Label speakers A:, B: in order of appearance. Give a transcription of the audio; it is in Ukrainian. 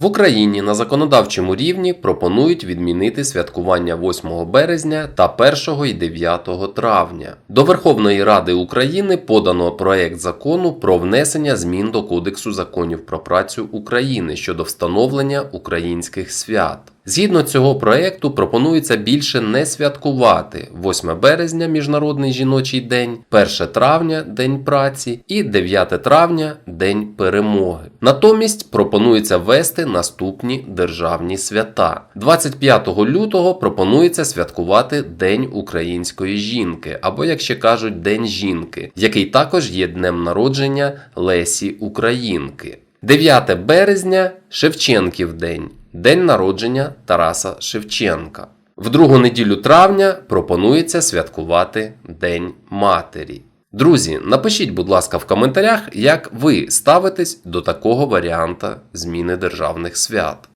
A: В Україні на законодавчому рівні пропонують відмінити святкування 8 березня та 1 і 9 травня. До Верховної Ради України подано проект закону про внесення змін до Кодексу законів про працю України щодо встановлення українських свят. Згідно цього проекту пропонується більше не святкувати 8 березня Міжнародний жіночий день, 1 травня День праці і 9 травня День перемоги. Натомість пропонується ввести наступні державні свята. 25 лютого пропонується святкувати День української жінки, або, як ще кажуть, День жінки, який також є днем народження Лесі Українки. 9 березня Шевченків день, день народження Тараса Шевченка. В другу неділю травня пропонується святкувати День Матері. Друзі, напишіть, будь ласка, в коментарях, як ви ставитесь до такого варіанта зміни державних свят.